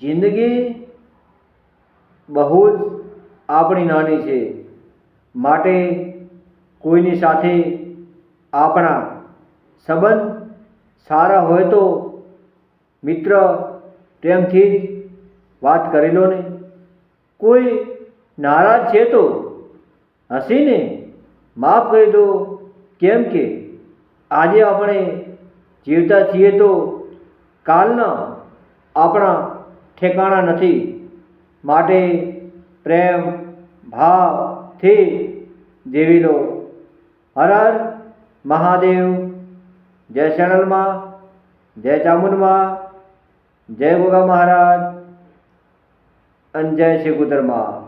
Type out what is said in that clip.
જિંદગી બહુ જ આપણી નાની છે. માટે કોઈની સાથે આપણા સંબંધ સારા હોય તો મિત્ર પ્રેમથી જ વાત કરી લો ને. કોઈ નારાજ છે તો હસીને માફ કરી દો. કેમ કે આજે આપણે જીવતા છીએ તો કાલના આપણા ઠેકાણા નથી. માટે પ્રેમ ભાવથી જીવી લો. હર હર મહાદેવ. જય શરણમાં, જય ચામુંડમાં, જય ગોગા મહારાજ, અને જય શ્રી ગુદરમાં.